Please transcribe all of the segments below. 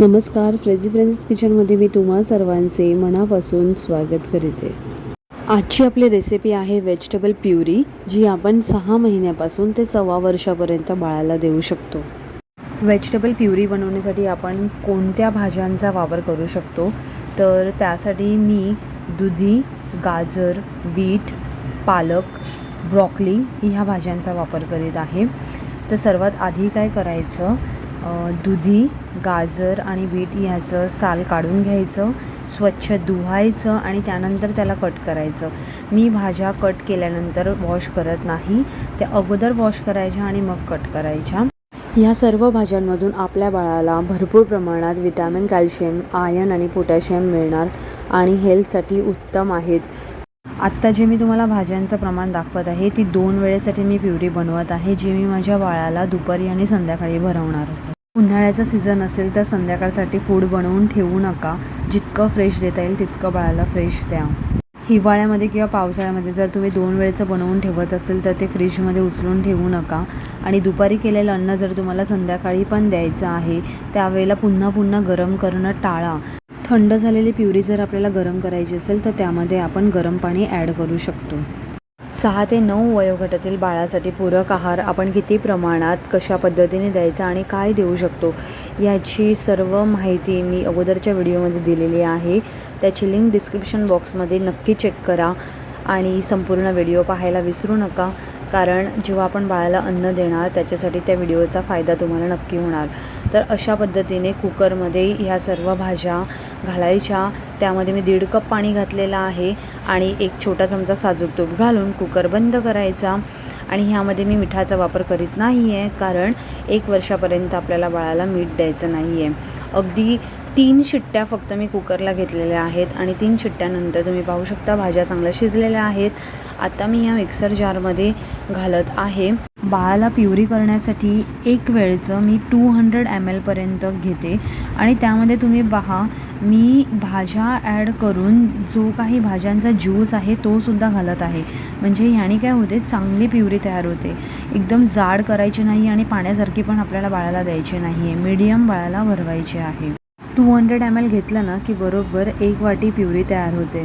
नमस्कार फ्रेझी फ्रेंड्स किचनमध्ये मी तुम्हा सर्वांचे मनापासून स्वागत करते. आजची आपली रेसिपी आहे व्हेजिटेबल प्युरी जी आपण सहा महिन्यापासून ते सव्वा वर्षापर्यंत बाळाला देऊ शकतो. व्हेजिटेबल प्युरी बनवण्यासाठी आपण कोणत्या भाज्यांचा वापर करू शकतो? तर त्यासाठी मी दुधी गाजर बीट पालक ब्रॉकली ह्या भाज्यांचा वापर करीत आहे. तर सर्वात आधी काय करायचं? दुधी गाजर आणि बीट ह्याचं साल काढून घ्यायचं स्वच्छ धुवायचं आणि त्यानंतर त्याला कट करायचं. मी भाज्या कट केल्यानंतर वॉश करत नाही. त्या अगोदर वॉश करायच्या आणि मग कट करायच्या. ह्या सर्व भाज्यांमधून आपल्या बाळाला भरपूर प्रमाणात विटॅमिन कॅल्शियम आयर्न आणि पोटॅशियम मिळणार आणि हेल्थसाठी उत्तम आहेत. आत्ता जे मी तुम्हाला भाज्यांचं प्रमाण दाखवत आहे ती दोन वेळेसाठी मी प्युरी बनवत आहे जी मी माझ्या बाळाला दुपारी आणि संध्याकाळी भरवणार आहे उन्हाळ्याचा सीझन असेल तर संध्याकाळसाठी फूड बनवून ठेवू नका. जितकं फ्रेश देता येईल तितकं बाळाला फ्रेश द्या. हिवाळ्यामध्ये किंवा पावसाळ्यामध्ये जर तुम्ही दोन वेळेचं बनवून ठेवत असेल तर ते फ्रीजमध्ये उचलून ठेवू नका. आणि दुपारी केलेलं अन्न जर तुम्हाला संध्याकाळी पण द्यायचं आहे त्यावेळेला पुन्हा पुन्हा गरम करणं टाळा. थंड झालेली प्युरी जर आपल्याला गरम करायची असेल तर त्यामध्ये आपण गरम पाणी ॲड करू शकतो. सहा ते नऊ वयोगटातील बाळासाठी पूरक आहार आपण किती प्रमाणात कशा पद्धतीने द्यायचा आणि काय देऊ शकतो याची सर्व माहिती मी अगोदरच्या व्हिडिओमध्ये दिलेली आहे. त्याची लिंक डिस्क्रिप्शन बॉक्समध्ये नक्की चेक करा आणि संपूर्ण व्हिडिओ पाहायला विसरू नका. कारण जेव्हा आपण बाळाला अन्न देणार त्याच्यासाठी त्या व्हिडिओचा फायदा तुम्हाला नक्की होणार. तर अशा पद्धतीने कुकरमध्ये ह्या सर्व भाज्या घालायच्या. त्यामध्ये मी दीड कप पाणी घातलेलं आहे आणि एक छोटा चमचा साजूक तूप घालून कुकर बंद करायचा. आणि ह्यामध्ये मी मिठाचा वापर करीत नाही आहे कारण एक वर्षापर्यंत आपल्याला बाळाला मीठ द्यायचं नाही आहे अगदी तीन शिट्ट्या फक्त मी कुकरला घेतलेल्या आहेत आणि तीन शिट्ट्यानंतर तुम्ही पाहू शकता भाज्या चांगल्या शिजलेल्या आहेत. आता मी या मिक्सर जारमध्ये घालत आहे. बाळाला प्युरी करण्यासाठी एक वेळचं मी टू हंड्रेड एम एलपर्यंत घेते आणि त्यामध्ये तुम्ही पहा मी भाज्या ॲड करून जो काही भाज्यांचा ज्यूस आहे तो सुद्धा घालत आहे. म्हणजे ह्याने काय होते चांगली प्युरी तयार होते. एकदम जाड करायची नाही आणि पाण्यासारखी पण आपल्याला बाळाला द्यायची नाही आहे मीडियम बाळाला भरवायची आहे. टू हंड्रेड एम एल घेतलं ना की बरोबर एक वाटी प्युरी तयार होते.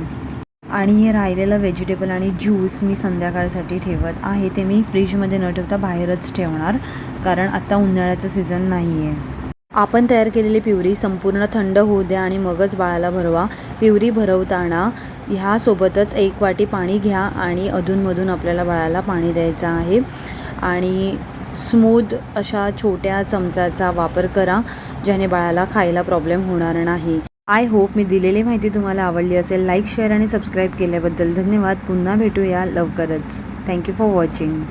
आणि हे राहिलेलं व्हेजिटेबल आणि ज्यूस मी संध्याकाळसाठी ठेवत आहे. ते मी फ्रीजमध्ये न ठेवता बाहेरच ठेवणार कारण आत्ता उन्हाळ्याचं सीझन नाही आहे आपण तयार केलेली प्युरी संपूर्ण थंड होऊ द्या आणि मगच बाळाला भरवा. प्युरी भरवताना ह्यासोबतच एक वाटी पाणी घ्या आणि अधूनमधून आपल्याला बाळाला पाणी द्यायचं आहे. आणि स्मूथ अशा छोट्या चमचाचा वापर करा ज्याने बाळाला खायला प्रॉब्लेम होणार नाही. आय होप मी दिलेली माहिती तुम्हाला आवडली असेल लाईक शेअर आणि सबस्क्राईब केल्याबद्दल धन्यवाद. पुन्हा भेटूया लवकरच. Thank you for watching